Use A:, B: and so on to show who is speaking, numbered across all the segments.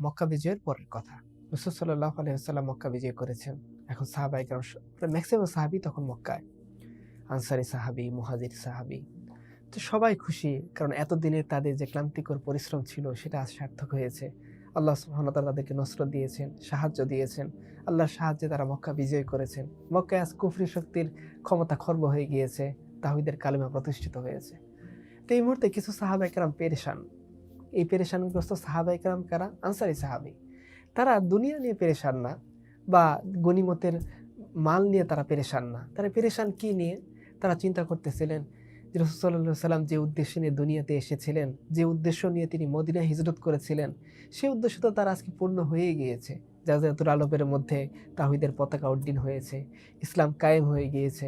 A: মক্কা বিজয়ের পরের কথা। রসুল সাল্লাহ আলহিহাল্লাম মক্কা বিজয় করেছেন। এখন সাহাবাইকার ম্যাক্সিমাম সাহাবি তখন মক্কায়। আনসারি সাহাবি, মুহাজির সাহাবি। তো সবাই খুশি, কারণ এতদিনের তাদের যে ক্লান্তিকর পরিশ্রম ছিল, সেটা আজ সার্থক হয়েছে। আল্লাহ সুহানতা তাদেরকে নসরত দিয়েছেন, সাহায্য দিয়েছেন। আল্লাহর সাহায্যে তারা মক্কা বিজয় করেছেন। মক্কায় আজ কুফরি শক্তির ক্ষমতা খর্ব হয়ে গিয়েছে তাহিদের কালিমা প্রতিষ্ঠিত হয়েছে। তো এই মুহূর্তে কিছু সাহাবাইকার পেরেশান। এই পেরেশানগ্রস্ত সাহাবাইকার কারা? আনসারি সাহাবি। তারা দুনিয়া নিয়ে পেরেশান না বা গনিমতের মাল নিয়ে তারা পেরেশান না। তারা পেরেশান কী নিয়ে? তারা চিন্তা করতেছিলেন যে রসুল্লাহ সাল্লাম যে উদ্দেশ্য নিয়ে দুনিয়াতে এসেছিলেন, যে উদ্দেশ্য নিয়ে তিনি মদিনা হিজরত করেছিলেন, সেই উদ্দেশ্য তো তার আজকে পূর্ণ হয়ে গিয়েছে। জাজাতুল আলবের মধ্যে তাহিদের পতাকা উড্ডীন হয়েছে, ইসলাম কায়েম হয়ে গিয়েছে।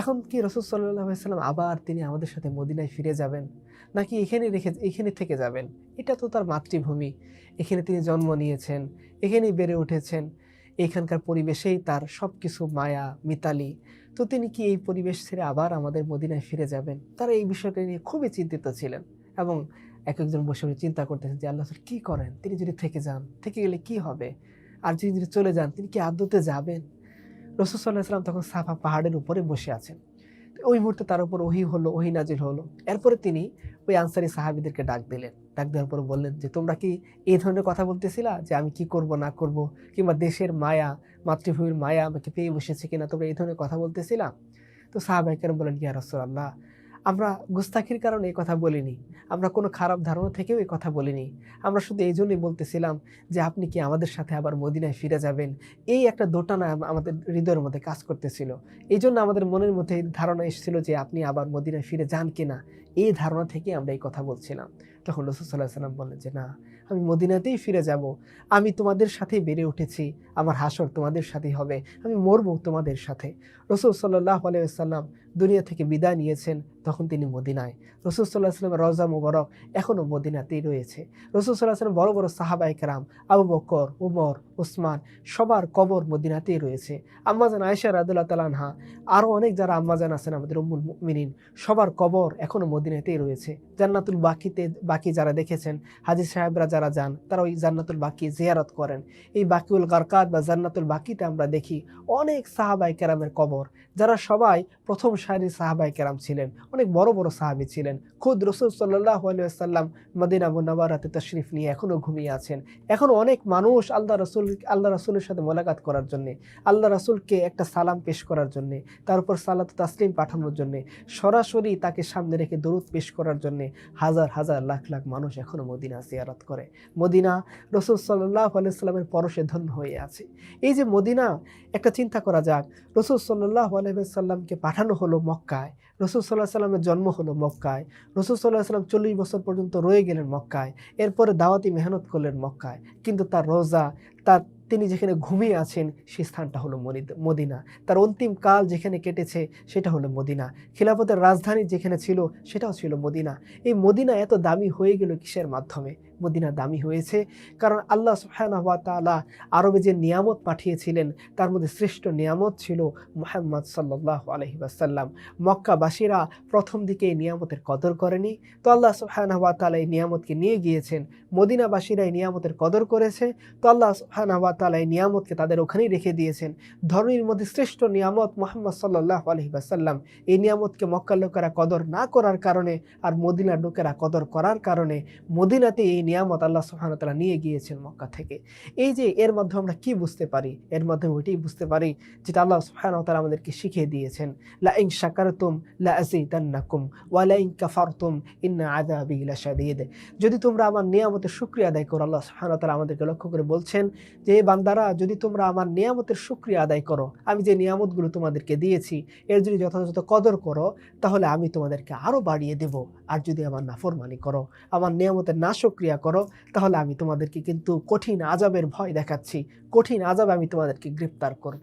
A: এখন কি রসুল সাল্লাহ সাল্লাম আবার তিনি আমাদের সাথে মদিনায় ফিরে যাবেন? নাকি এখানে রেখে, এখানে থেকে যাবেন? এটা তো তার মাতৃভূমি। এখানে তিনি জন্ম নিয়েছেন, এখানেই বেড়ে উঠেছেন। এখানকার পরিবেশেই তার সব কিছু মায়া, মিতালি। তো তিনি কি এই পরিবেশ ছেড়ে আবার আমাদের মদিনায় ফিরে যাবেন? তারা এই বিষয়টা নিয়ে খুবই চিন্তিত ছিলেন এবং এক একজন বসে বসে চিন্তা করতেছেন যে আল্লাহ কি করেন? তিনি যদি থেকে যান, থেকে গেলে কি হবে? আর যদি যদি চলে যান, তিনি কি আদতে যাবেন? রসুল সাল্লাহ সাল্লাম তখন সাফা পাহাড়ের উপরে বসে আছেন। ওই মুহূর্তে তার উপর ওহি হলো, ওহি নাজির হলো। এরপরে তিনি ওই আনসারি সাহাবিদেরকে ডাক দিলেন। ডাক দেওয়ার পর বললেন যে, তোমরা কি এই ধরনের কথা বলতেছিলা যে, আমি কি করব, না করব? কিংবা দেশের মায়া, মাতৃভূমির মায়া আমাকে পেয়ে বসেছে কিনা? তোমরা এই ধরনের কথা বলতেছিলা? তো সাহাবাহিকের বলেন ইয়া রসুল্লাহ আমরা গুস্তাখির কারণে এই কথা বলিনি। আমরা কোনো খারাপ ধারণা থেকেও এই কথা বলিনি। আমরা শুধু এই জন্যই বলতেছিলাম যে, আপনি কি আমাদের সাথে আবার মদিনায় ফিরে যাবেন? এই একটা দোটানা আমাদের হৃদয়ের মধ্যে কাজ করতেছিল। এই জন্য আমাদের মনের মধ্যে ধারণা এসেছিল যে, আপনি আবার মদিনায় ফিরে যান কিনা? এই ধারণা থেকে আমরা এই কথা বলছিলাম। তখন রসুল সাল্লাহ সাল্লাম বললেন যে, না, আমি মদিনাতেই ফিরে যাব। আমি তোমাদের সাথেই বেড়ে উঠেছি। আমার হাসর তোমাদের সাথেই হবে, আমি মরবো তোমাদের সাথে। রসুল সাল্লাহ আলাইসাল্লাম দুনিয়া থেকে বিদায় নিয়েছেন, তখন তিনি মদিনায়। রসুল সাল্লাহ সাল্লামের রজা মুবারক এখনও মদিনাতেই রয়েছে। রসুল সাল্লাহ সাল্লাম বড় বড় সাহাবাই কেরাম, আবু বকর, উমর ওসমান সবার কবর মদিনাতেই রয়েছে। আম্মাজান আয়েশা রাদুল্লাহ তালানহা আরও অনেক যারা আম্মাজান আছেন আমাদের উম্মুল মিনিন সবার কবর এখনও মদিনাতেই রয়েছে। জান্নাতুল বাকিতে, বাকি যারা দেখেছেন হাজির সাহেবরা যারা যান, তারা ওই জান্নাতুল বাকি জিয়ারত করেন। এই বাকিউল গারকাত বা জান্নাতুল বাকিতে আমরা দেখি অনেক সাহাবাই কেরামের কবর, যারা সবাই প্রথম সারির সাহাবাই কেরাম ছিলেন, অনেক বড় বড় সাহাবি ছিলেন। খুদ রসুল সাল্লাহ আলিয়াল্লাম মদিনা মুনাবারাতে তশরিফ নিয়ে এখনও ঘুমিয়ে আছেন। এখনও অনেক মানুষ আল্লাহ রসুল, আল্লাহ রসুলের সাথে মোলাকাত করার জন্যে, আল্লাহ রসুলকে একটা সালাম পেশ করার জন্যে তার উপর সালাত তাসলিম পাঠানোর জন্যে, সরাসরি তাকে সামনে রেখে দরুদ পেশ করার জন্যে হাজার হাজার, লাখ লাখ মানুষ এখনও মদিনা জিয়ারত করে। মদিনা রসুল সাল্লাহ আলাইস্লামের পরশে ধন্য হয়ে আছে। এই যে মদিনা, একটা চিন্তা করা যাক। রসুল সাল্লাহ আলহামকে পাঠানো হলো মক্কায়। রসুল সাল্লাহ সাল্লামের জন্ম হলো মক্কায়। রসুল সাল্লাহ সাল্লাম চল্লিশ বছর পর্যন্ত রয়ে গেলেন মক্কায়। এরপরে দাওয়াতি মেহনত করলেন মক্কায়। কিন্তু তার রোজা, তার তিনি যেখানে ঘুমিয়ে আছেন, সেই স্থানটা হলো মদিনা। তার অন্তিম কাল যেখানে কেটেছে, সেটা হলো মদিনা। খিলাফতের রাজধানী যেখানে ছিল, সেটাও ছিল মদিনা। এই মদিনা এত দামি হয়ে গেল কিসের মাধ্যমে? মদিনা দামি হয়েছে। কারণ আল্লাহ সুহানাহা তালা আরবে যে নিয়ামত পাঠিয়েছিলেন, তার মধ্যে শ্রেষ্ঠ নিয়ামত ছিল মোহাম্মদ সাল্লাহ আলহি আসাল্লাম মক্কাবাসীরা প্রথম দিকে এই নিয়ামতের কদর করেনি। তো আল্লাহ সুহানাহা তালা এই নিয়ামতকে নিয়ে গিয়েছেন। মদিনাবাসীরা এই নিয়ামতের কদর করেছে। তো আল্লাহ সুহানাহা তালা এই নিয়ামতকে তাদের ওখানেই রেখে দিয়েছেন। ধর্মীর মধ্যে শ্রেষ্ঠ নিয়ামত মোহাম্মদ সাল্লাহ আলহি আসাল্লাম এই নিয়ামতকে মক্কার লোকেরা কদর না করার কারণে আর মদিনার লোকেরা কদর করার কারণে মদিনাতে এই নিয়ামত আল্লাহ সুহান তালা নিয়ে গিয়েছেন মক্কা থেকে। এই যে এর মাধ্যমে আমরা কি বুঝতে পারি? এর মাধ্যমে ওইটাই বুঝতে পারি যেটা আল্লাহ সুহান তালা আমাদেরকে শিখিয়ে দিয়েছেন। লা ইং শাকারতুম লা আজিদান্নাকুম ওয়া লা ইং কাফারতুম ইন্না আযাবি লাশাদীদ। যদি তোমরা আমার নিয়ামতের শুকরিয়া আদায় করো, আল্লাহ ওয়া আমাদেরকে লক্ষ্য করে বলছেন যে বান্দারা, যদি তোমরা আমার নিয়ামতের শুকরিয়া আদায় করো, আমি যে নিয়ামতগুলো তোমাদেরকে দিয়েছি, এর যদি যথাযথ কদর করো, তাহলে আমি তোমাদেরকে আরও বাড়িয়ে দেব। আর যদি আমার নাফরমানি করো, আমার নিয়ামতের না শুকরিয়া করো, তাহলে আমি তোমাদেরকে কিন্তু কঠিন আজাবের ভয় দেখাচ্ছি। কঠিন আজাব আমি তোমাদেরকে গ্রেপ্তার করব।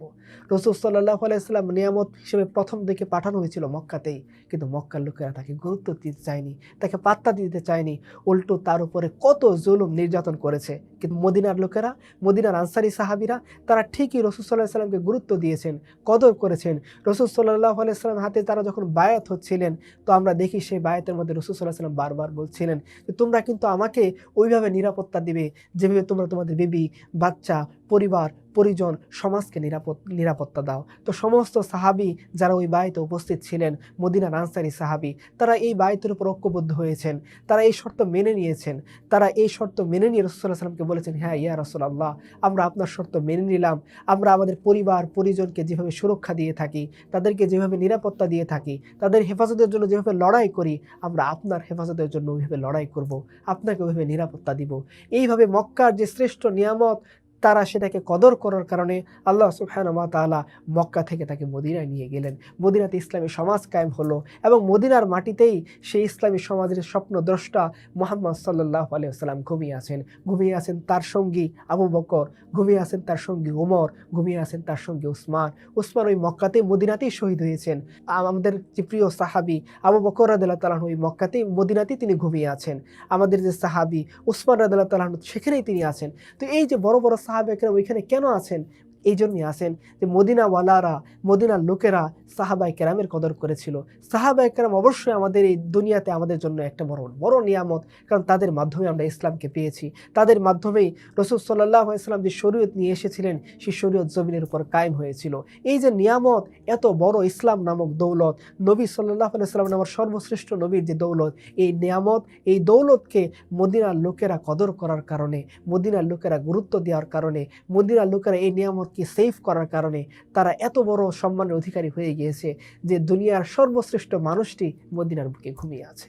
A: রসুল সাল্লাহ আলাইসাল্লাম নিয়ামত হিসেবে প্রথম দিকে পাঠানো হয়েছিল মক্কাতেই। কিন্তু মক্কার লোকেরা তাকে গুরুত্ব দিতে চায়নি, তাকে পাত্তা দিতে চায়নি। উল্টো তার উপরে কত জুলুম নির্যাতন করেছে। কিন্তু মদিনার লোকেরা, মদিনার আনসারি সাহাবিরা, তারা ঠিকই রসুল সাল্লাহ সাল্লামকে গুরুত্ব দিয়েছেন, কদর করেছেন। রসুল সাল্লাহ আলাইসাল্লাম হাতে তারা যখন বায়াত হচ্ছিলেন, তো আমরা দেখি সেই বায়াতের মধ্যে রসুল সাল্লাহ সাল্লাম বারবার বলছিলেন তোমরা কিন্তু আমাকে ওইভাবে নিরাপত্তা দিবে যেভাবে তোমরা তোমাদের বেবি বাচ্চা পরিবার, পরিজন, সমাজকে নিরাপদ, নিরাপত্তা দাও। তো সমস্ত সাহাবি যারা ওই বাড়িতে উপস্থিত ছিলেন মদিনা আনসারি সাহাবি, তারা এই বায়তের উপর ঐক্যবদ্ধ হয়েছেন। তারা এই শর্ত মেনে নিয়েছেন। তারা এই শর্ত মেনে নিয়ে রসুল্লাহ সাল্লামকে বলেছেন হ্যাঁ ইয়া রসুল্লাহ আমরা আপনার শর্ত মেনে নিলাম। আমরা আমাদের পরিবার, পরিজনকে যেভাবে সুরক্ষা দিয়ে থাকি, তাদেরকে যেভাবে নিরাপত্তা দিয়ে থাকি, তাদের হেফাজতের জন্য যেভাবে লড়াই করি, আমরা আপনার হেফাজতের জন্য ওইভাবে লড়াই করব। আপনাকে ওইভাবে নিরাপত্তা দিব। এইভাবে মক্কার যে শ্রেষ্ঠ নিয়ামত তারা সেটাকে কদর করার কারণে আল্লাহ সুবহানাহু ওয়া তাআলা মক্কা থেকে তাকে মদিনায় নিয়ে গেলেন। মদিনাতে ইসলামী সমাজ কায়েম হলো এবং মদিনার মাটিতেই সেই ইসলামী সমাজের স্বপ্ন দ্রষ্টা মোহাম্মদ সাল্লাহ আলিয়াল্লাম ঘুমিয়ে আছেন। ঘুমিয়ে আছেন তার সঙ্গী আবু বকর, ঘুমিয়ে আছেন তার সঙ্গী ওমর ঘুমিয়ে আছেন তার সঙ্গী উসমান। উসমান ওই মক্কাতেই মদিনাতেই শহীদ হয়েছেন। আমাদের যে প্রিয় সাহাবি আবু বকর রাদিল্লাহ তালাহ ওই মক্কাতেই মদিনাতেই তিনি ঘুমিয়ে আছেন। আমাদের যে সাহাবি উসমান রাদিল্লাহ তালাহ সেখানেই তিনি আছেন। তো এই যে বড় বড় সাহাবেকরা ওইখানে কেন আছেন? এই জন্যই আসেন যে মদিনাওয়ালারা, মদিনার লোকেরা সাহাবাই কেরামের কদর করেছিল। সাহাবাই কেরাম অবশ্যই আমাদের এই দুনিয়াতে আমাদের জন্য একটা বড় বড় নিয়ামত, কারণ তাদের মাধ্যমে আমরা ইসলামকে পেয়েছি। তাদের মাধ্যমেই রসুল সাল্লাহ ইসলাম যে শরীয়ত নিয়ে এসেছিলেন, সেই শরীয়ত জমিনের উপর কায়েম হয়েছিল। এই যে নিয়ামত, এত বড় ইসলাম নামক দৌলত, নবী সাল্লাহ আলাইসাল্লাম নামক সর্বশ্রেষ্ঠ নবীর যে দৌলত, এই নিয়ামত, এই দৌলতকে মদিনার লোকেরা কদর করার কারণে, মদিনার লোকেরা গুরুত্ব দেওয়ার কারণে, মদিনার লোকেরা এই নিয়ামতকে সেভ করার কারণে তারা এত বড় সম্মানের অধিকারী হয়ে গিয়েছে যে দুনিয়ার সর্বশ্রেষ্ঠ মানুষটি মদিনার বুকে ঘুমিয়ে আছে।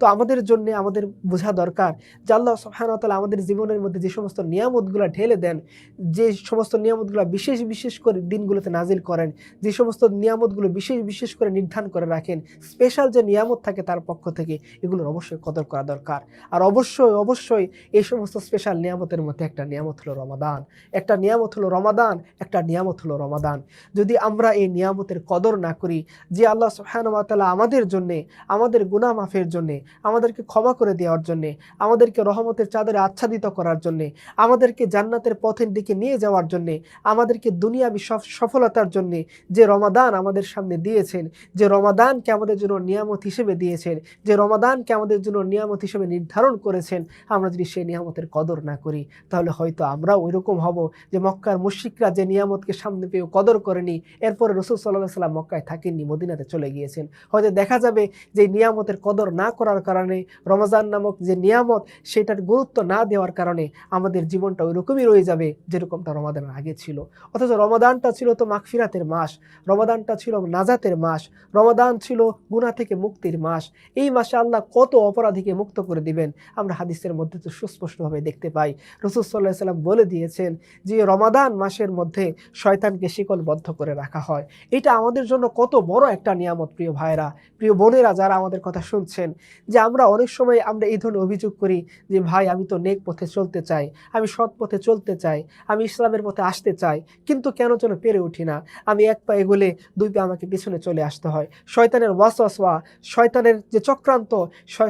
A: তো আমাদের জন্য আমাদের বোঝা দরকার যে আল্লাহ সুবহানাহু আমাদের জীবনের মধ্যে যে সমস্ত নিয়ামতগুলো ঢেলে দেন, যে সমস্ত নিয়ামতগুলো বিশেষ বিশেষ করে দিনগুলোতে নাজিল করেন, যে সমস্ত নিয়ামতগুলো বিশেষ বিশেষ করে নির্ধারণ করে রাখেন স্পেশাল যে নিয়ামত থাকে তার পক্ষ থেকে এগুলোর অবশ্যই কদর করা দরকার। আর অবশ্যই অবশ্যই এই সমস্ত স্পেশাল নিয়ামতের মধ্যে একটা নিয়ামত হলো রমাদান। একটা নিয়ামত হলো রমাদান, একটা নিয়ামত হলো রমাদান। যদি আমরা এই নিয়ামতের কদর না করি, যে আল্লাহ তাআলা আমাদের জন্যে, আমাদের গুনাহ মাফের জন্যে আমাদেরকে ক্ষমা করে দেওয়ার জন্যে, আমাদেরকে রহমতের চাদরে আচ্ছাদিত করার জন্যে, আমাদেরকে জান্নাতের পথের দিকে নিয়ে যাওয়ার জন্যে, আমাদেরকে দুনিয়াবি সফ- সফলতার জন্যে যে রমাদান আমাদের সামনে দিয়েছেন, যে রমাদানকে আমাদের জন্য নিয়ামত হিসেবে দিয়েছেন, যে রমাদানকে আমাদের জন্য নিয়ামত হিসেবে নির্ধারণ করেছেন, আমরা যদি সেই নিয়ামতের কদর না করি, তাহলে হয়তো আমরাও ওইরকম হব যে মক্কার মুশিকরা যে নিয়ামতকে সামনে পেয়েও কদর করেনি, এরপরে রসুল সাল্লাহ সাল্লাম মক্কায় থাকেননি, মদিনাতে চলে গিয়েছেন। হয়তো দেখা যাবে যে নিয়ামতের কদর না করার কারণে, রমজান নামক যে নিয়ামত, সেটার গুরুত্ব না দেওয়ার কারণে আমাদের জীবনটা ওইরকমই রয়ে যাবে যেরকমটা রমাদানের আগে ছিল। অথচ রমাদানটা ছিল তো মাগফিরাতের মাস, রমাদানটা ছিল নাজাতের মাস, রমাদান ছিল গুনাহ থেকে মুক্তির মাস। এই মাসে আল্লাহ কত অপরাধীকে মুক্ত করে দিবেন, আমরা হাদিসের মধ্যে তো সুস্পষ্টভাবে দেখতে পাই। রসুল সাল্লাহ সাল্লাম বলে দিয়েছেন যে, রমাদান মাসের মধ্যে শয়তানকে শিকলবদ্ধ করে রাখা হয়। এটা আমাদের জন্য কত বড় একটা নিয়ামত, প্রিয় ভাইরা প্রিয় বোনেরা যারা আমাদের কথা শুনছেন। যে আমরা অনেক সময় আমরা এই ধরনের অভিযোগ করি যে, ভাই, আমি তো নেক পথে চলতে চাই, আমি সৎ পথে চলতে চাই, আমি ইসলামের পথে আসতে চাই, কিন্তু কেন যেন পেরে উঠি না? আমি এক পা এগোলে দুই পা আমাকে পিছনে চলে আসতে হয়। শয়তানের ওয়াস ওয়াসওয়াসওয়া, শয়তানের যে চক্রান্ত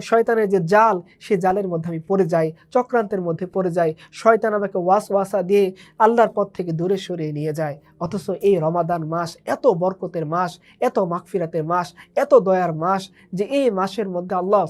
A: শয়তানের যে জাল সে জালের মধ্যে আমি পড়ে যাই, চক্রান্তের মধ্যে পড়ে যাই। শয়তান আমাকে ওয়াস ওয়াসা দিয়ে আল্লাহর পথ থেকে দূরে সরিয়ে নিয়ে যায়। অথচ এই রমাদান মাস এত বরকতের মাস, এত মাগফিরাতের মাস, এত দয়ার মাস যে, এই মাসের মধ্যে আল্লাহ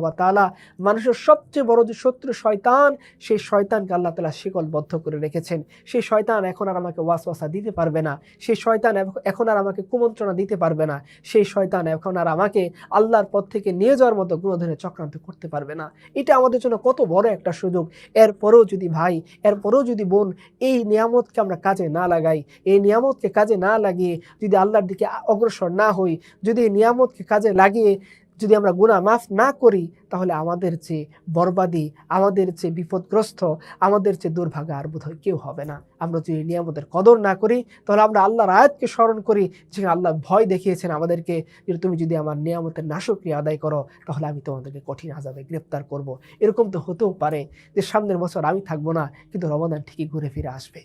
A: ওয়া তাআলা মানুষের সবচেয়ে বড় যে শত্রু শয়তান, সেই শয়তানকে আল্লাহ তাআলা শিকলবদ্ধ করে রেখেছেন। সেই শয়তান এখন আর আমাকে ওয়াসওয়াসা দিতে পারবে না। সেই শয়তান এখন আর আমাকে কুমন্ত্রণা দিতে পারবে না। সেই শয়তান এখন আর আমাকে আল্লাহর পথ থেকে নিয়ে যাওয়ার মতো কোনো চক্রান্ত করতে পারবে না। এটা আমাদের জন্য কত বড় একটা সুযোগ। এরপরেও যদি ভাই, এরপরেও যদি বোন এই নিয়ামতকে আমরা কাজে না লাগাই, এই নিয়ামতকে কাজে না লাগিয়ে যদি আল্লাহর দিকে অগ্রসর না হই, যদি এই নিয়ামতকে কাজে লাগিয়ে যদি আমরা গুনাহ মাফ না করি, তাহলে আমাদের চেয়ে বরবাদী, আমাদের চেয়ে বিপদগ্রস্ত, আমাদের চেয়ে দুর্ভাগা আর বোধহয় কেউ হবে না। আমরা যদি নিয়ামতের কদর না করি, তাহলে আমরা আল্লাহর আয়াতকে স্মরণ করি যে আল্লাহ ভয় দেখিয়েছেন আমাদেরকে যে তুমি যদি আমার নিয়ামতের নাশক্রিয়া আদায় করো, তাহলে আমি তোমাদেরকে কঠিন আজাবে গ্রেপ্তার করব। এরকম তো হতেও পারে যে সামনের বছর আমি থাকব না, কিন্তু রমাদান ঠিকই ঘুরে ফিরে আসবে।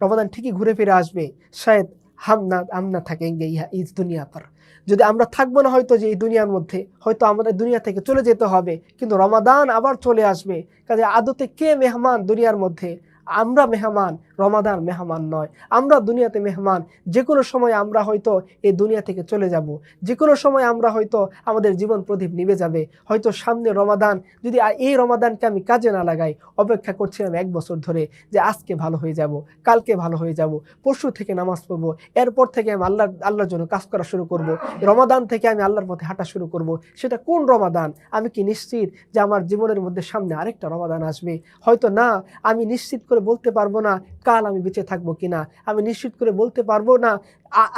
A: রমাদান ঠিকই ঘুরে ফিরে আসবে। শায়দ হাম না আম না গে ইহা ইজ দুনিয়া পর। যদি আমরা থাকব না হয়তো যে এই দুনিয়ার মধ্যে, হয়তো আমাদের দুনিয়া থেকে চলে যেতে হবে, কিন্তু রমাদান আবার চলে আসবে। কাজে আদতে কে মেহমান দুনিয়ার মধ্যে? আমরা মেহমান রমাদান মেহমান নয়। আমরা দুনিয়াতে মেহমান। যে কোনো সময় আমরা হয়তো এই দুনিয়া থেকে চলে যাব। যে কোনো সময় আমরা হয়তো আমাদের জীবন প্রদীপ নিভে যাবে। হয়তো সামনে রমাদান, যদি এই রমাদানকে আমি কাজে না লাগাই, অপেক্ষা করছিলাম এক বছর ধরে যে আজকে ভালো হয়ে যাব, কালকে ভালো হয়ে যাব, পরশু থেকে নামাজ পড়ব, এরপর থেকে আমি আল্লাহ আল্লাহর জন্য কাজ করা শুরু করব, রমাদান থেকে আমি আল্লাহর পথে হাঁটা শুরু করব। সেটা কোন রমাদান? আমি কি নিশ্চিত যে আমার জীবনের মধ্যে সামনে আরেকটা রমাদান আসবে? হয়তো না, আমি নিশ্চিত করে বলতে পারব না কাল আমি বেঁচে থাকব কিনা? আমি নিশ্চিত করে বলতে পারব না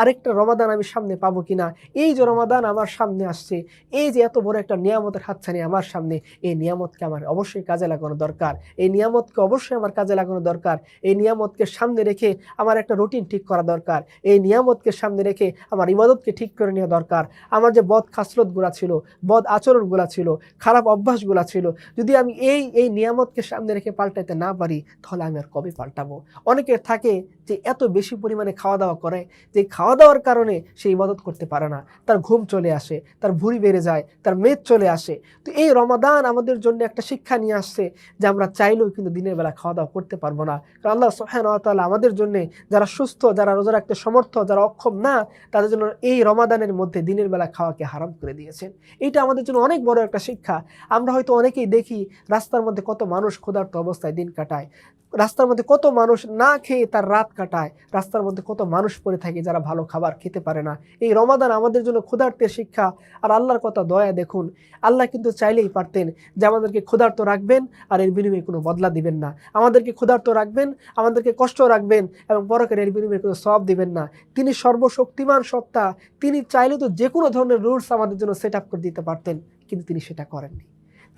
A: আরেকটা রমাদান আমি সামনে পাবো কিনা? এই যে রমাদান আমার সামনে আসছে, এই যে এত বড় একটা নিয়ামতের হাতছানি আমার সামনে, এই নিয়ামতকে আমার অবশ্যই কাজে লাগানো দরকার। এই নিয়ামতকে অবশ্যই আমার কাজে লাগানো দরকার। এই নিয়ামতকে সামনে রেখে আমার একটা রুটিন ঠিক করা দরকার। এই নিয়ামতকে সামনে রেখে আমার ইবাদতকে ঠিক করে নেওয়া দরকার। আমার যে বদ খাসলতগুলা ছিল, বদ আচরণগুলা ছিল, খারাপ অভ্যাসগুলা ছিল, যদি আমি এই এই নিয়ামতকে সামনে রেখে পাল্টাইতে না পারি, তাহলে আমি আর কবে পাল্টাবো? অনেকের থাকে যে এত বেশি পরিমাণে খাওয়া দাওয়া করে যে খাওয়া দাওয়ার কারণে সে ইবাদত করতে পারে না। তার ঘুম চলে আসে, তার ভুঁড়ি বেড়ে যায়, তার মেদ চলে আসে। তো এই রমাদান আমাদের জন্য একটা শিক্ষা নিয়ে আসছে যে আমরা চাইলেও কিন্তু দিনের বেলা খাওয়া দাওয়া করতে পারব না। কারণ আল্লাহ সোহান আমাদের জন্য যারা সুস্থ, যারা রোজা রাখতে সমর্থ, যারা অক্ষম না, তাদের জন্য এই রমাদানের মধ্যে দিনের বেলা খাওয়াকে হারাম করে দিয়েছেন। এইটা আমাদের জন্য অনেক বড় একটা শিক্ষা। আমরা হয়তো অনেকেই দেখি রাস্তার মধ্যে কত মানুষ ক্ষুধার্ত অবস্থায় দিন কাটায়। রাস্তার মধ্যে কত মানুষ না খেয়ে তার রাত কাটায়, রাস্তার মধ্যে কত মানুষ পড়ে থাকে যারা ভালো খাবার খেতে পারে না। এই রমাদান আমাদের জন্য ক্ষুধার্তের শিক্ষা আর আল্লাহর কথা দয়া দেখুন। আল্লাহ কিন্তু চাইলেই পারতেন যে আমাদেরকে ক্ষুধার্ত রাখবেন আর এর বিনিময়ে কোনো বদলা দিবেন না। আমাদেরকে ক্ষুধার্ত রাখবেন, আমাদেরকে কষ্ট রাখবেন এবং পরকের এর বিনিময়ে কোনো সব দিবেন না। তিনি সর্বশক্তিমান সত্তা, তিনি চাইলে তো যে কোনো ধরনের রুলস আমাদের জন্য সেট আপ করে দিতে পারতেন, কিন্তু তিনি সেটা করেননি।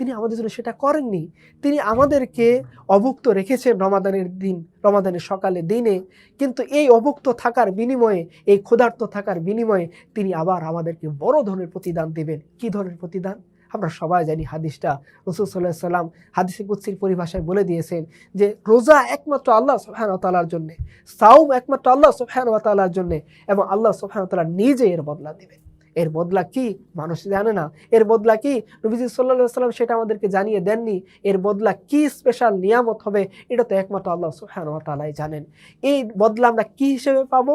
A: তিনি আমাদের জন্য সেটা করেননি। তিনি আমাদেরকে অভুক্ত রেখেছেন রমাদানের দিন, রমাদানের সকালে দিনে। কিন্তু এই অভুক্ত থাকার বিনিময়ে, এই ক্ষুধার্ত থাকার বিনিময়ে তিনি আবার আমাদেরকে বড় ধরনের প্রতিদান দেবেন। কি ধরনের প্রতিদান? আমরা সবাই জানি হাদিসটা। রসুল সাল্লাহ সাল্লাম হাদিসে কুৎসির পরিভাষায় বলে দিয়েছেন যে, রোজা একমাত্র আল্লাহ সুবহান তালার জন্যে সাউম একমাত্র আল্লাহ সুবহান তালার জন্যে এবং আল্লাহ সুবহান তালা নিজে এর বদলা দেবেন। এর বদলা কি? মানুষ জানে না। এর বদলা কি? নবীজি সাল্লা সাল্লাম সেটা আমাদেরকে জানিয়ে দেননি। এর বদলা কি স্পেশাল নিয়ামত হবে? এটা তো একমাত্র আল্লাহ সুহান তালাই জানেন। এই বদলা আমরা কি হিসেবে পাবো?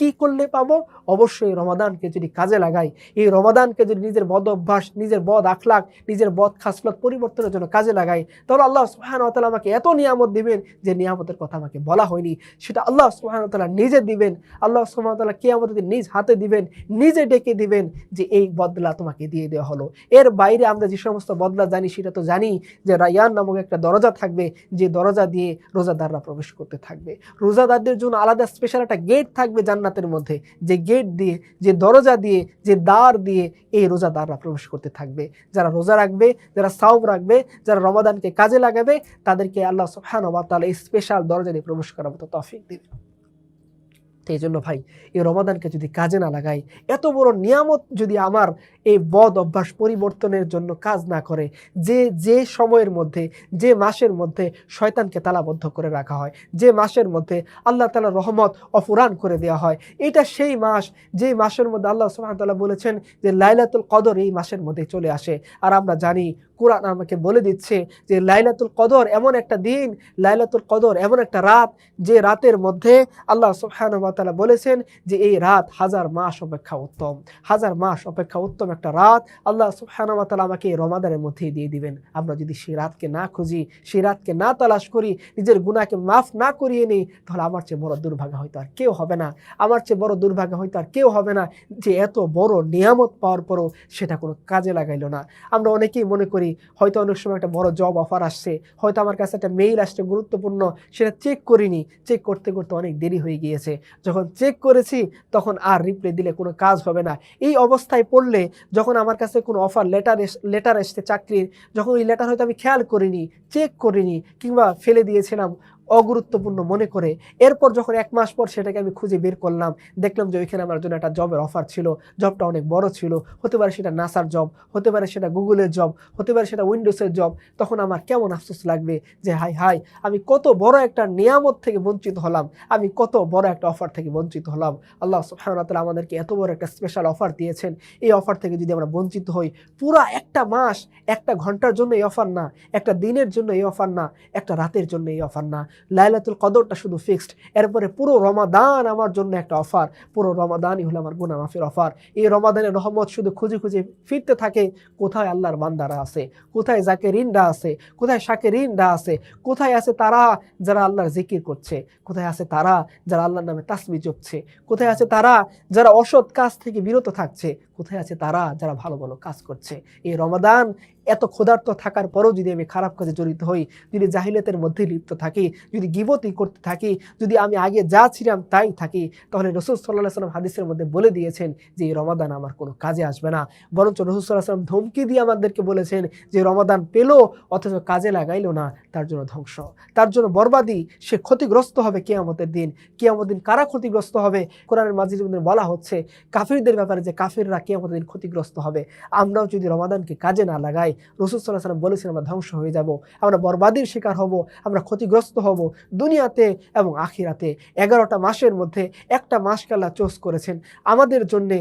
A: কি করলে পাবো? অবশ্যই রমাদানকে যদি কাজে লাগাই, এই রমাদানকে যদি নিজের বদ অভ্যাস, নিজের বদ আখলাক নিজের বদ খাসলত পরিবর্তনের জন্য কাজে লাগাই, তাহলে আল্লাহ সুহান তালা আমাকে এত নিয়ামত দিবেন যে নিয়ামতের কথা আমাকে বলা হয়নি। সেটা আল্লাহ সুহান তালা নিজে দিবেন, আল্লাহ সুহান তালা কে আমাদের নিজ হাতে দিবেন, নিজে ডেকে দিবেন যে এই বদলা তোমাকে দিয়ে দেওয়া হলো। এর বাইরে আমরা যে সমস্ত বদলা জানি, সেটা তো জানি যে রায়ান নামক একটা দরজা থাকবে, যে দরজা দিয়ে রোজাদাররা প্রবেশ করতে থাকবে। রোজাদারদের জন্য আলাদা স্পেশাল একটা গেট থাকবে জান্নাতের মধ্যে, যে গেট দিয়ে, যে দরজা দিয়ে, যে দ্বার দিয়ে এই রোজাদাররা প্রবেশ করতে থাকবে। যারা রোজা রাখবে, যারা সাউম রাখবে, যারা রমাদানকে কাজে লাগাবে, তাদেরকে আল্লাহ সুবহান তাহলে স্পেশাল দরজা দিয়ে প্রবেশ করার মতো তফিক দেবে। এই জন্য ভাই, এই রমাদানকে যদি কাজে না লাগাই, এত বড় নিয়ামত যদি আমার এই বদ অভ্যাস পরিবর্তনের জন্য কাজ না করে, যে যে সময়ের মধ্যে, যে মাসের মধ্যে শয়তানকে তালাবদ্ধ করে রাখা হয়, যে মাসের মধ্যে আল্লাহ তালা রহমত অফুরান করে দেওয়া হয়, এটা সেই মাস, যে মাসের মধ্যে আল্লাহ সুহামতাল্লাহ বলেছেন যে লাইলাতুল কদর এই মাসের মধ্যে চলে আসে। আর আমরা জানি, কোরআন আমাকে বলে দিচ্ছে যে লাইলাতুল কদর এমন একটা দিন, লাইলাতুল কদর এমন একটা রাত, যে রাতের মধ্যে আল্লাহ সুবহানাহু বলেছেন যে এই রাত হাজার মাস অপেক্ষা উত্তম, হাজার মাস অপেক্ষা উত্তম একটা রাত আল্লাহ সুবহানাহু আমাকে এই রমাদানের মধ্যেই দিয়ে দিবেন। আমরা যদি সেই রাতকে না খুঁজি, সেই রাতকে না তালাশ করি, নিজের গুণাকে মাফ না করিয়ে নিই, তাহলে আমার চেয়ে বড় দুর্ভাগ্য হয়তো আর কেউ হবে না। আমার চেয়ে বড় দুর্ভাগ্য হয়তো আর কেউ হবে না। যে এত বড় নিয়ামত পাওয়ার পরও সেটা কোনো কাজে লাগাইলো না। আমরা অনেকেই মনে করি, হয়তো অনেক সময় একটা বড় জব অফার আসছে, হয়তো আমার কাছে একটা মেইল আসছে গুরুত্বপূর্ণ, সেটা চেক করিনি। চেক করতে করতে অনেক দেরি হয়ে গিয়েছে। যখন চেক করেছি, তখন আর রিপ্লাই দিলে কোনো কাজ হবে না। এই অবস্থায় পড়লে যখন আমার কাছে কোনো অফার লেটার লেটার এসছে, চাকরির, যখন ওই লেটার হয়তো আমি খেয়াল করিনি চেক করিনি, কিংবা ফেলে দিয়েছিলাম অগুরুত্বপূর্ণ মনে করে এরপর যখন এক মাস পর সেটাকে আমি খুঁজে বের করলাম, দেখলাম যে ওইখানে আমার জন্য একটা জবের অফার ছিল জবটা অনেক বড় ছিল। হতে পারে সেটা নাসার জব হতে পারে সেটা গুগলের জব হতে পারে সেটা উইন্ডোজের জব তখন আমার কেমন আফসোস লাগবে যে হাই হাই আমি কত বড় একটা নিয়ামত থেকে বঞ্চিত হলাম, আমি কত বড় একটা অফার থেকে বঞ্চিত হলাম। আল্লাহ সুবহানাহু আমাদেরকে এত বড় একটা স্পেশাল অফার দিয়েছেন। এই অফার থেকে যদি আমরা বঞ্চিত হই, পুরা একটা মাস, একটা ঘণ্টার জন্য এই অফার না, একটা দিনের জন্য এই অফার না, একটা রাতের জন্য এই অফার না। লাইলাতুল কদরটা শুধু ফিক্সড এরপরে পুরো রমাদান আমার জন্য একটা অফার পুরো রমাদানই হলো আমার গুনা মাফির অফার এই রমাদানের রহমত শুধু খুঁজে খুঁজে ফিরতে থাকে কোথায় আল্লাহর বান্দারা আছে, কোথায় জাকেরিনরা আছে, কোথায় শাকেরিনরা আছে, কোথায় আছে তারা যারা আল্লাহর জিকির করছে, কোথায় আছে তারা যারা আল্লাহর নামে তাসমি জপছে, কোথায় আছে তারা যারা অসৎ কাজ থেকে বিরত থাকছে, কোথায় আছে তারা যারা ভালো ভালো কাজ করছে। এই রমাদান এত ক্ষুধার্ত থাকার পরেও যদি আমি খারাপ কাজে জড়িত হই, যদি জাহিলিয়াতের মধ্যে লিপ্ত থাকি, যদি গিবতি করতে থাকি, যদি আমি আগে যা ছিলাম তাই থাকি, তাহলে রসুল সাল্লাহ সাল্লাম হাদিসের মধ্যে বলে দিয়েছেন যে এই রমাদান আমার কোনো কাজে আসবে না। বরঞ্চ রসুল সাল্লাহ সাল্লাম ধমকি দিয়ে আমাদেরকে বলেছেন যে রমাদান পেল, অথচ কাজে লাগাইলো না, তার জন্য ধ্বংস। তার জন্য বরবাদি, সে ক্ষতিগ্রস্ত হবে কেয়ামতের দিন। কেয়ামতের দিন কারা ক্ষতিগ্রস্ত হবে? কোরআনের মাঝির মধ্যে বলা হচ্ছে, কাফিরদের ব্যাপারে যে কাফিররা কেয়ামতের দিন ক্ষতিগ্রস্ত হবে। আমরাও যদি রমাদানকে কাজে না লাগাই রসুল সাল্লাহ সাল্লাম বলেছেন, আমরা ধ্বংস হয়ে যাব, আমরা বরবাদির শিকার হব, আমরা ক্ষতিগ্রস্ত হব দুনিয়াতে এবং আখিরাতে। এগারোটা মাসের মধ্যে একটা মাসকে আল্লাহ চোস করেছেন। আমাদের জন্যে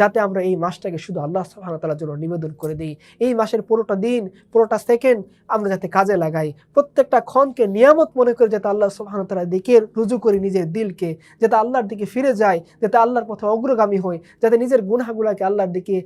A: যাতে আমরা এই মাসটাকে শুধু আল্লাহ সুবহানাহু জন্য নিবেদন করে দিই। এই মাসের পুরোটা দিন, পুরোটা সেকেন্ড আমরা যাতে কাজে লাগাই। প্রত্যেকটা ক্ষণকে নিয়ামত মনে করে যাতে আল্লাহ সুবহানাহু দিকে রুজু করি নিজের দিলকে, যাতে আল্লাহর দিকে ফিরে যায় যাতে আল্লাহর পথে অগ্রগামী হয় যাতে নিজের গুনাহগুলাকে আল্লাহর দিকে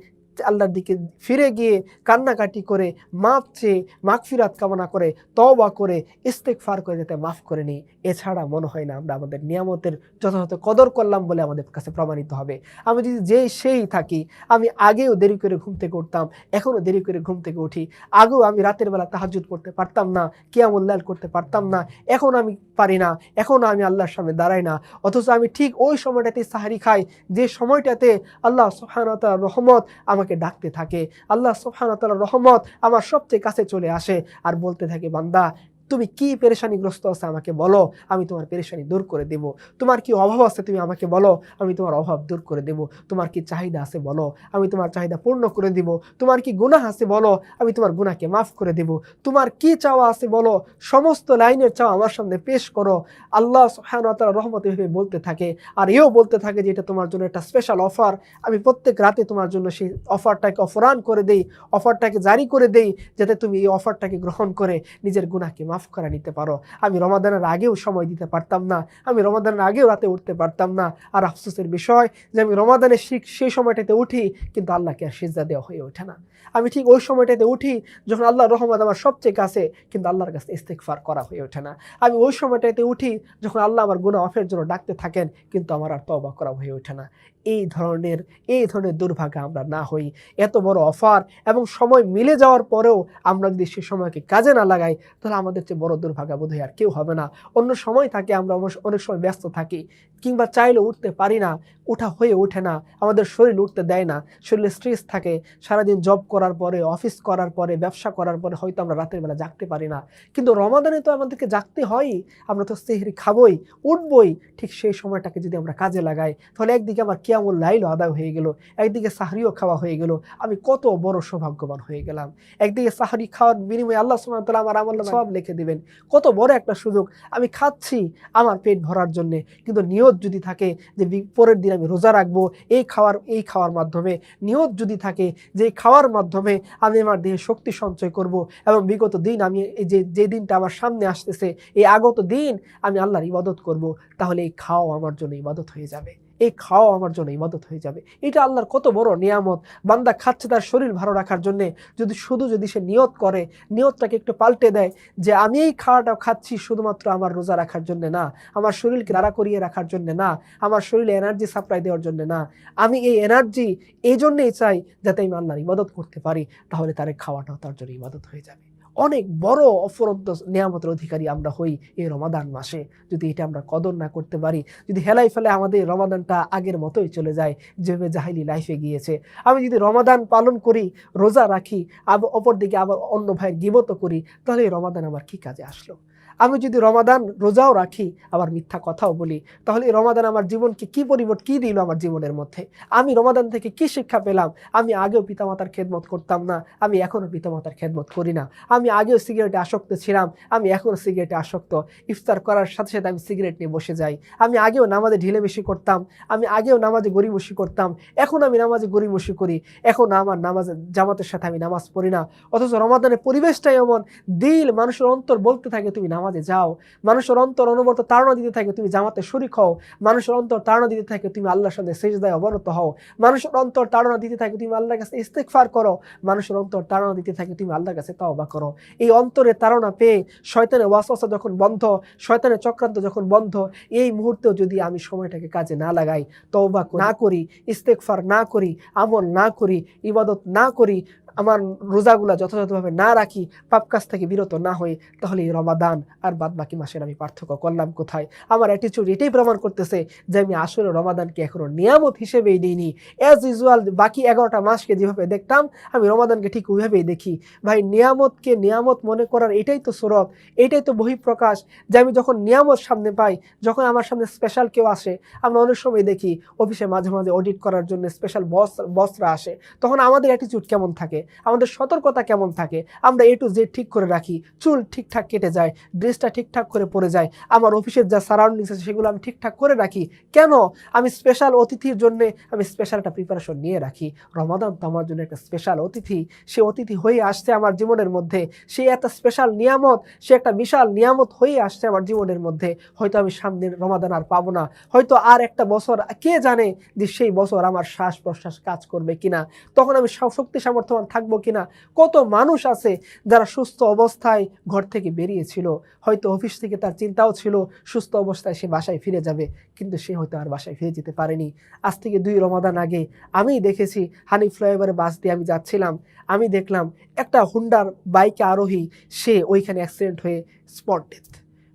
A: আল্লাহর দিকে ফিরে গিয়ে কান্নাকাটি করে, মাপ চেয়ে মাগফিরাত কামনা করে, তওবা করে ইস্তেকফার করে যাতে মাফ করে নিই। এছাড়া মনে হয় না আমরা আমাদের নিয়ামতের যথাযথ কদর করলাম বলে আমাদের কাছে প্রমাণিত হবে। আমি যদি যেই সেই থাকি, আমি আগেও দেরি করে ঘুম থেকে উঠতাম এখনও দেরি করে ঘুম থেকে উঠি। আগেও আমি রাতের বেলা তাহাজুদ করতে পারতাম না কিয়ামুল্লাল করতে পারতাম না, এখন আমি পারি না, এখন আমি আল্লাহর সামনে দাঁড়াই না। অথচ আমি ঠিক ওই সময়টাতে সাহারি খাই, যে সময়টাতে আল্লাহ সুবহানাহু রহমত আমাকে ডাকতে থাকে। আল্লাহ সুবহানাহু রহমত আমার সবচেয়ে কাছে চলে আসে। আর বলতে থাকে বান্দা তুমি কি পেরেশানিগ্রস্ত আছে আমাকে বলো, আমি তোমার পেরেশানি দূর করে দেব। তোমার কি অভাব আছে তুমি আমাকে বলো, আমি তোমার অভাব দূর করে দেব। তোমার কি চাহিদা আছে বলো, আমি তোমার চাহিদা পূর্ণ করে দেব। তোমার কি গুনাহ আছে বলো, আমি তোমার গুণাকে মাফ করে দেব। তোমার কি চাওয়া আছে বলো, সমস্ত লাইনের চাওয়া আমার সামনে পেশ করো। আল্লাহ সুবহানাহু রহমত এভাবে বলতে থাকে, আর এও বলতে থাকে যে এটা তোমার জন্য একটা স্পেশাল অফার আমি প্রত্যেক রাতে তোমার জন্য সেই অফারটাকে অফরান করে দেই অফারটাকে জারি করে দেই, যাতে তুমি এই অফারটাকে গ্রহণ করে নিজের গুনাহকে মাফ করে নিতে পারো। আমি রমাদানের আগেও সময় দিতে পারতাম না। আমি রমাদানের আগেও রাতে উঠতে পারতাম না। আর আফসোসের বিষয় যে আমি রমাদানের শিখ সেই সময়টাতে উঠি, কিন্তু আল্লাহকে আর সিজদা দেওয়া হয়ে ওঠে না। আমি ঠিক ওই সময়টাতে উঠি যখন আল্লাহর রহমত আমার সবচেয়ে কাছে, কিন্তু আল্লাহর কাছে ইস্তেকফার করা হয়ে ওঠে না। আমি ওই সময়টাতে উঠি যখন আল্লাহ আমার গুণা অফের জন্য ডাকতে থাকেন, কিন্তু আমার আর তবা করা হয়ে ওঠে না। এই ধরনের এই ধরনের দুর্ভাগ্য আমরা না হই। এত বড় অফার এবং সময় মিলে যাওয়ার পরেও আমরা যদি সে সময়কে কাজে না লাগাই, তাহলে আমাদের চেয়ে বড় দুর্ভাগ্য বোধ হয় আর কেউ হবে না। অন্য সময় থাকে, আমরা অনেক সময় ব্যস্ত থাকি, কিংবা চাইলে উঠতে পারি না ওঠা হয়ে ওঠে না, আমাদের শরীর উঠতে দেয় না, শরীরে স্ট্রেস থাকে, সারাদিন জব করার পরে অফিস করার পরে, ব্যবসা করার পরে হয়তো আমরা রাতের বেলা জাগতে পারি না। কিন্তু রমাদানে তো আমাদেরকে জাগতে হয়ই আমরা তো সেহরি খাবই, উঠবই, ঠিক সেই সময়টাকে যদি আমরা কাজে লাগাই, তাহলে একদিকে আমার কিয়ামুল লাইলও আদায় হয়ে গেল, একদিকে সাহরিও খাওয়া হয়ে গেল, আমি কত বড় সৌভাগ্যবান হয়ে গেলাম। একদিকে সাহরি খাওয়ার বিনিময়ে আল্লাহ সুবহানাহু ওয়া আমার আমল সব লিখে দিবেন। কত বড় একটা সুযোগ। আমি খাচ্ছি আমার পেট ভরার জন্য। কিন্তু নিয়ত যদি থাকে যে পরের দিন আমি রোজা রাখব এই খাওয়ার এই খাওয়ার মাধ্যমে, নিয়ত যদি থাকে যে খাওয়ার মাধ্যমে আমি আমার দেহে শক্তি সঞ্চয় করব এবং বিগত দিন আমি এই যে যে দিনটা আমার সামনে আসতেছে, এই আগত দিন আমি আল্লাহর ইবাদত করব, তাহলে এই খাওয়া আমার জন্য ইবাদত হয়ে যাবে। এই খাওয়া আমার জন্য ইবাদত হয়ে যাবে। এটা আল্লাহর কত বড় নিয়ামত। বান্দা খাচ্ছে তার শরীর ভালো রাখার জন্যে। যদি শুধু যদি সে নিয়ত করে, নিয়তটাকে একটু পাল্টে দেয় যে, আমি এই খাওয়াটা খাচ্ছি শুধুমাত্র আমার রোজা রাখার জন্য না, আমার শরীরকে রাড়া করিয়ে রাখার জন্য না, আমার শরীরে এনার্জি সাপ্লাই দেওয়ার জন্য না। আমি এই এনার্জি এই জন্যেই চাই যাতে আমি আল্লাহর ইবাদত করতে পারি। তাহলে তার খাওয়াটাও তার জন্য ইবাদত হয়ে যাবে। অনেক বড় অফরন্ত নিয়ামতের অধিকারী আমরা হই এই রমাদান মাসে। যদি এটা আমরা কদর না করতে পারি, যদি হেলাই ফেলে আমাদের রমাদানটা আগের মতোই চলে যায়, যেভাবে জাহিলি লাইফে গিয়েছে। আমি যদি রমাদান পালন করি, রোজা রাখি আবার অপরদিকে আবার অন্য ভাইয়ের গিবত করি, তাহলে এই রমাদান আমার কি কাজে আসলো? আমি যদি রমাদান রোজাও রাখি, আবার মিথ্যা কথাও বলি, তাহলে এই রমাদান আমার জীবনকে কি পরিবর্তন, কি দিল আমার জীবনের মধ্যে? আমি রমাদান থেকে কি শিক্ষা পেলাম? আমি আগেও পিতামাতার খেদমত করতাম না, আমি এখনও পিতামাতার খেদমত করি না। আমি আগেও সিগারেটে আসক্ত ছিলাম, আমি এখনও সিগারেটে আসক্ত। ইফতার করার সাথে সাথে আমি সিগারেট নিয়ে বসে যাই। আমি আগেও নামাজে ঢিলেমিশি করতাম, আমি আগেও নামাজে গরিবসি করতাম, এখন আমি নামাজে গরিবসি করি। এখন আমার নামাজে, জামাতের সাথে আমি নামাজ পড়ি না। অথচ রমাদানের পরিবেশটাই এমন, দিল মানুষের অন্তর বলতে থাকে, তুমি নামাজ নামাজে যাও। মানুষের অন্তর অনবরত তাড়না দিতে থাকে, তুমি জামাতে শরিক হও। মানুষের অন্তর তাড়না দিতে থাকে, তুমি আল্লাহর সাথে সেজদায় অবনত হও। মানুষের অন্তর তাড়না দিতে থাকে, তুমি আল্লাহর কাছে ইস্তেকফার করো। মানুষের অন্তর তাড়না দিতে থাকে, তুমি আল্লাহর কাছে তাওবা করো। এই অন্তরে তাড়না পেয়ে শয়তানের ওয়াসওয়াসা যখন বন্ধ, শয়তানের চক্রান্ত যখন বন্ধ, এই মুহূর্তেও যদি আমি সময়টাকে কাজে না লাগাই, তওবা না করি ইস্তেকফার না করি, আমল না করি, ইবাদত না করি আমার রোজাগুলা যথাযথভাবে না রাখি, পাপ কাজ থেকে বিরত না হই, তাহলে এই রমাদান আর বাদ বাকি মাসের আমি পার্থক্য করলাম কোথায়? আমার অ্যাটিচিউড এটাই প্রমাণ করতেছে যে আমি আসলে রমাদানকে এখনও নিয়ামত হিসেবেই দিইনি। অ্যাজ ইউজুয়াল বাকি এগারোটা মাসকে যেভাবে দেখতাম, আমি রমাদানকে ঠিক ওইভাবেই দেখি। ভাই, নিয়ামতকে নিয়ামত মনে করার এটাই তো সুরত, এটাই তো বহিঃপ্রকাশ যে আমি যখন নিয়ামত সামনে পাই, যখন আমার সামনে স্পেশাল কেউ আসে, আমরা অনেক সময় দেখি, অফিসে মাঝে মাঝে অডিট করার জন্য স্পেশাল বস বসরা আসে, তখন আমাদের অ্যাটিচিউড কেমন থাকে? আমাদের সতর্কতা কেমন থাকে? আমরা এ টু জেড ঠিক করে রাখি, চুল ঠিকঠাক কেটে যায়, ড্রেসটা ঠিকঠাক করে পরে যায়, আমার অফিসের যা সারাউন্ডিংস আছে সেগুলো আমি ঠিকঠাক করে রাখি। কেন? আমি স্পেশাল অতিথির জন্য আমি স্পেশাল একটা প্রিপারেশন নিয়ে রাখি। রমাদান তো আমার জন্য একটা স্পেশাল অতিথি। সে অতিথি হয়ে আসছে আমার জীবনের মধ্যে। সে একটা স্পেশাল নিয়ামত, সে একটা বিশাল নিয়ামত হয়ে আসছে আমার জীবনের মধ্যে। হয়তো আমি সামনের রমাদান আর পাবো না। হয়তো আর একটা বছর, কে জানে যে সেই বছর আমার শ্বাস প্রশ্বাস কাজ করবে কিনা? তখন আমি শক্তি সামর্থ্যবান থাকব কিনা? কত মানুষ আছে যারা সুস্থ অবস্থায় ঘর থেকে বেরিয়েছিল? হয়তো অফিস থেকে তার চিন্তাও ছিল, সুস্থ অবস্থায় সে বাসায় ফিরে যাবে, কিন্তু সে হয়তো আর বাসায় ফিরে যেতে পারেনি। আজ থেকে দুই রমাদান আগে আমি দেখেছি হানি ফ্লাইওভারে বাস দিয়ে আমি যাচ্ছিলাম। আমি দেখলাম একটা হুন্ডার বাইকে আরোহী, সে ওইখানে অ্যাক্সিডেন্ট হয়ে স্পট ডেথ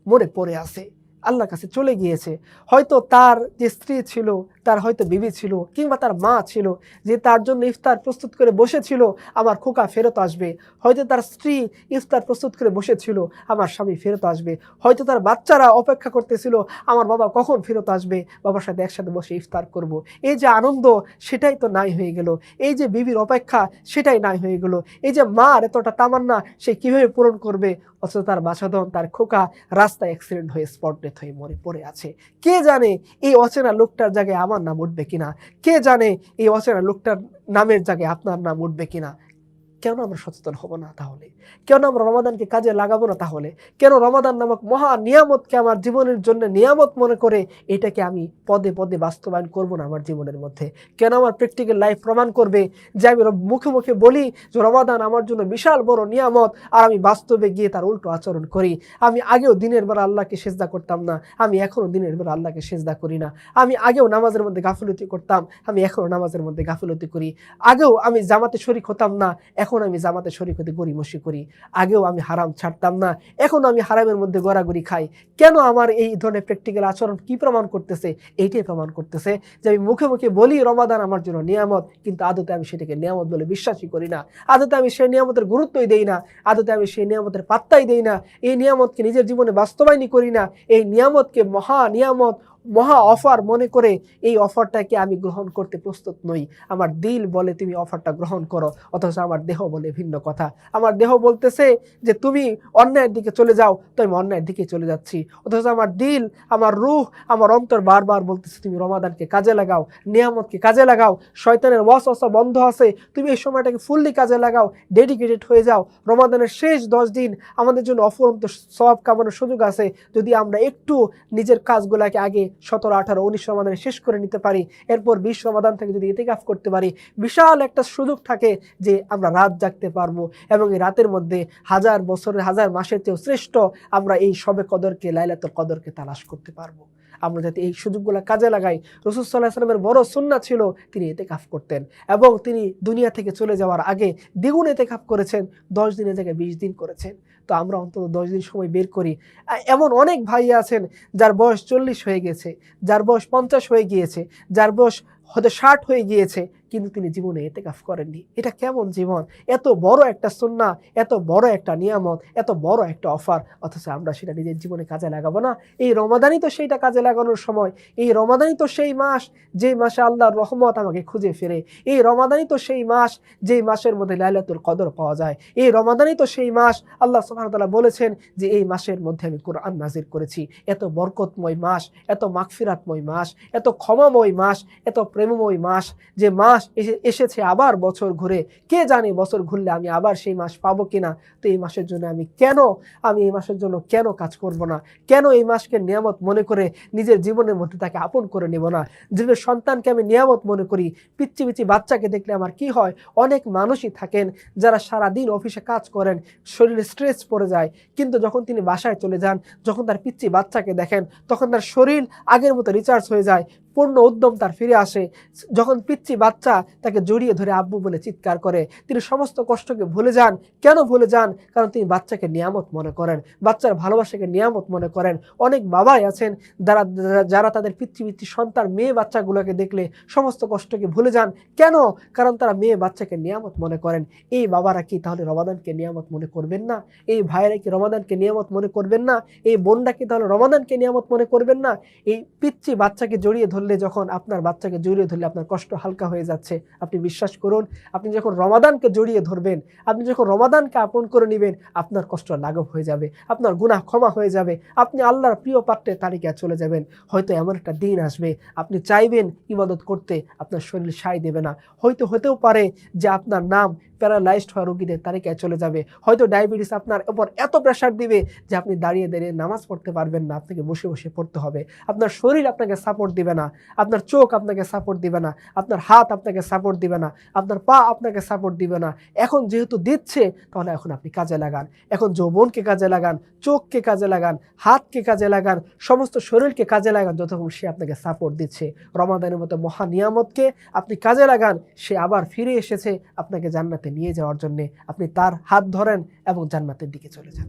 A: মরে পড়ে আছে। আল্লাহর কাছে চলে গিয়েছে। হয়তো তার যে স্ত্রী ছিল তার হয়তো বিবি ছিল কিংবা তার মা ছিল, যে তার জন্য ইফতার প্রস্তুত করে বসেছিল, আমার খোকা ফেরত আসবে। হয়তো তার স্ত্রী ইফতার প্রস্তুত করে বসেছিল, আমার স্বামী ফেরত আসবে। হয়তো তার বাচ্চারা অপেক্ষা করতেছিল, আমার বাবা কখন ফেরত আসবে? বাবার সাথে একসাথে বসে ইফতার করব। এই যে আনন্দ, সেটাই তো নাই হয়ে গেল। এই যে বিবির অপেক্ষা, সেটাই নাই হয়ে গেল। এই যে মার এতটা তামান্না, সে কীভাবে পূরণ করবে? অথচ তার বাছাধন তার খোকা রাস্তায় অ্যাক্সিডেন্ট হয়ে স্পট ডেথ হয়ে মরে পড়ে আছে। কে জানে এই অচেনা লোকটার জায়গায় আমার নাম উঠবে কিনা? কে জানে এই অচেনা লোকটার নামের জায়গায় আপনার নাম উঠবে কিনা? কেন আমরা সচেতন হব না তাহলে? কেন আমরা রমাদানকে কাজে লাগাবো না তাহলে? কেন রমাদান নামক মহা নিয়ামতকে আমার জীবনের জন্য নিয়ামত মনে করে এটাকে আমি পদে পদে বাস্তবায়ন করব না আমার জীবনের মধ্যে? কেন আমার প্র্যাকটিক্যাল লাইফ প্রমাণ করবে যে আমি মুখে মুখে বলি যে রমাদান আমার জন্য বিশাল বড় নিয়ামত আর আমি বাস্তবে গিয়ে তার উল্টো আচরণ করি? আমি আগেও দিনের বেলা আল্লাহকে সেজদা করতাম না। আমি এখনও দিনের বেলা আল্লাহকে সেজদা করি না। আমি আগেও নামাজের মধ্যে গাফিলতি করতাম। আমি এখনও নামাজের মধ্যে গাফিলতি করি। আগেও আমি জামাতে শরিক হতাম না। এখন আমি জামাতে শরিক হতে গরিমসি করি। আগেও আমি হারাম ছাড়তাম না। এখন আমি হারামের মধ্যে গড়াগড়ি খাই। কেন আমার এই ধরনের প্র্যাকটিক্যাল আচরণ কি প্রমাণ করতেছে? এইটাই প্রমাণ করতেছে যে আমি মুখে মুখে বলি, রমাদান আমার জন্য নিয়ামত। কিন্তু আদতে আমি সেটাকে নিয়ামত বলে বিশ্বাসই করি না। আদতে আমি সেই নিয়ামতের গুরুত্বই দেই না। আদতে আমি সেই নিয়ামতের পাত্তাই দেই না। এই নিয়ামতকে নিজের জীবনে বাস্তবায়নই করি না। এই নিয়ামতকে মহা নিয়ামত মহা অফার মনে করে এই অফারটাকে আমি গ্রহণ করতে প্রস্তুত নই। আমার দিল বলে তুমি অফারটা গ্রহণ করো, অথচ আমার দেহ বলে ভিন্ন কথা। আমার দেহ বলতেছে যে তুমি অন্যায়ের দিকে চলে যাও, তো আমি অন্যায়ের দিকে চলে যাচ্ছি। অথচ আমার দিল, আমার রুহ, আমার অন্তর বারবার বলতেছে, তুমি রমাদানকে কাজে লাগাও, নিয়ামতকে কাজে লাগাও, শয়তানের ওয়াস অসা বন্ধ আছে, তুমি এই সময়টাকে ফুললি কাজে লাগাও, ডেডিকেটেড হয়ে যাও। রমাদানের শেষ দশ দিন আমাদের জন্য অফুরন্ত সব কামানোর সুযোগ আছে। যদি আমরা একটু নিজের কাজগুলোকে আগে সতেরো, আঠারো, উনিশ রমাদানে শেষ করে নিতে পারি। এরপর বিশ রমাদান থেকে যদি এতেকাফ করতে পারি, বিশাল একটা সুযোগ থাকে যে আমরা রাত জাগতে পারব এবং এই রাতের মধ্যে হাজার বছরের, হাজার মাসের চেয়েও শ্রেষ্ঠ আমরা এই সবে কদরকে, লাইলাতুল কদরকে তালাশ করতে পারব। আমরা যাতে এই সুযোগগুলো কাজে লাগাই। রসুল সাল্লাহ সাল্লামের বড় সুন্না ছিল, তিনি এতে কাফ করতেন এবং তিনি দুনিয়া থেকে চলে যাওয়ার আগে দ্বিগুণ এতে কাফ করেছেন, দশ দিনের জায়গায় বিশ দিন করেছেন। তো আমরা অন্তত দশ দিন সময় বের করি। এমন অনেক ভাই আছেন যার বয়স চল্লিশ হয়ে গেছে, যার বয়স পঞ্চাশ হয়ে গিয়েছে, যার বয়স হয়তো ষাট হয়ে গিয়েছে। কিন্তু তিনি জীবনে এতে কাফ করেননি। এটা কেমন জীবন? এত বড় একটা সুন্না এত বড় একটা নিয়ামত, এত বড় একটা অফার, অথচ আমরা সেটা নিজের জীবনে কাজে লাগাবো না। এই রমাদানই তো সেইটা কাজে লাগানোর সময়। এই রমাদানই তো সেই মাস যে মাসে আল্লাহর রহমত আমাকে খুঁজে ফেরে। এই রমাদানই তো সেই মাস যেই মাসের মধ্যে লাইলাতুল কদর পাওয়া যায়। এই রমাদানই তো সেই মাস আল্লাহ সুবহানাহু বলেছেন যে এই মাসের মধ্যে আমি কোরআন নাজির করেছি। এত বরকতময় মাস, এত মাগফিরাতময় মাস, এত ক্ষমাময় মাস, এত প্রেমময় মাস যে মাস এসে- এসেছে আবার বছর ঘুরে। কে জানে বছর ঘুরলে আমি আবার সেই মাস পাবো কিনা? তো এই মাসের জন্য আমি কেন, আমি এই মাসের জন্য কেন কাজ করব না? কেন এই মাসকে নিয়ামত মনে করে নিজের জীবনের মধ্যে তাকে আপন করে নেব না? যেভাবে সন্তানকে আমি নিয়ামত মনে করি। পিচ্ছি পিচ্ছি বাচ্চাকে দেখলে আমার কি হয়? অনেক মানুষই থাকেন যারা সারাদিন অফিসে কাজ করেন, শরীরে স্ট্রেস পড়ে যায়। কিন্তু যখন তিনি বাসায় চলে যান, যখন তার পিচ্ছি বাচ্চাকে দেখেন, তখন তার শরীর আগের মতো রিচার্জ হয়ে যায়। পূর্ণ উদ্যম তার ফিরে আসে। যখন পিচ্ছি বাচ্চা তাকে জড়িয়ে ধরে আব্বু বলে চিৎকার করে, তিনি সমস্ত কষ্টকে ভুলে যান। কেন ভুলে যান? কারণ তিনি বাচ্চাকে নিয়ামত মনে করেন, বাচ্চার ভালোবাসাকে নিয়ামত মনে করেন। অনেক বাবাই আছেন যারা, যারা- তাদের পিতৃ পিতৃ সন্তান মেয়ে বাচ্চাগুলোকে দেখলে সমস্ত কষ্টকে ভুলে যান। কেন? কারণ তারা মেয়ে বাচ্চাকে নিয়ামত মনে করেন। এই বাবারা কি তাহলে রমাদানকে নিয়ামত মনে করবেন না? এই ভাইয়েরা কি রমাদানকে নিয়ামত মনে করবেন না? এই বোনরা কি তাহলে রমাদানকে নিয়ামত মনে করবেন না? এই পিচ্ছি বাচ্চাকে জড়িয়ে ধরলে যখন আপনার বাচ্চাকে জড়িয়ে ধরলে আপনার কষ্ট হালকা হয়ে যাচ্ছে, আপনি বিশ্বাস করুন, আপনি যখন রমাদানকে জড়িয়ে ধরবেন, আপনি যখন রমাদানকে আপন করে নেবেন, আপনার কষ্ট লাঘব হয়ে যাবে, আপনার গুনাহ ক্ষমা হয়ে যাবে, আপনি আল্লাহর প্রিয় পাত্রের তালিকায় চলে যাবেন। হয়তো এমন একটা দিন আসবে, আপনি চাইবেন ইবাদত করতে, আপনার শরীর সায় দেবে না। হয়তো হতেও পারে যে আপনার নাম প্যারালাইজড হওয়া রোগীদের তালিকায় চলে যাবে। হয়তো ডায়াবেটিস আপনার উপর এত প্রেশার দিবে যে আপনি দাঁড়িয়ে দাঁড়িয়ে নামাজ পড়তে পারবেন না, আপনাকে বসে বসে পড়তে হবে। আপনার শরীর আপনাকে সাপোর্ট দিবে না। আপনার চোখ আপনাকে সাপোর্ট দিবে না, আপনার হাত আপনাকে সাপোর্ট দিবে না, আপনার পা আপনাকে সাপোর্ট দিবে না। এখন যেহেতু দিচ্ছে, তাহলে এখন আপনি কাজে লাগান। এখন যৌবনকে কাজে লাগান, চোখকে কাজে লাগান, হাতকে কাজে লাগান, সমস্ত শরীরকে কাজে লাগান, যতক্ষণ সে আপনাকে সাপোর্ট দিচ্ছে। রমাদানের মতো মহা নিয়ামতকে আপনি কাজে লাগান, সে আবার ফিরে এসেছে আপনাকে জান্নাতে নিয়ে যাওয়ার জন্যে। আপনি তার হাত ধরেন এবং জান্নাতের দিকে চলে যান।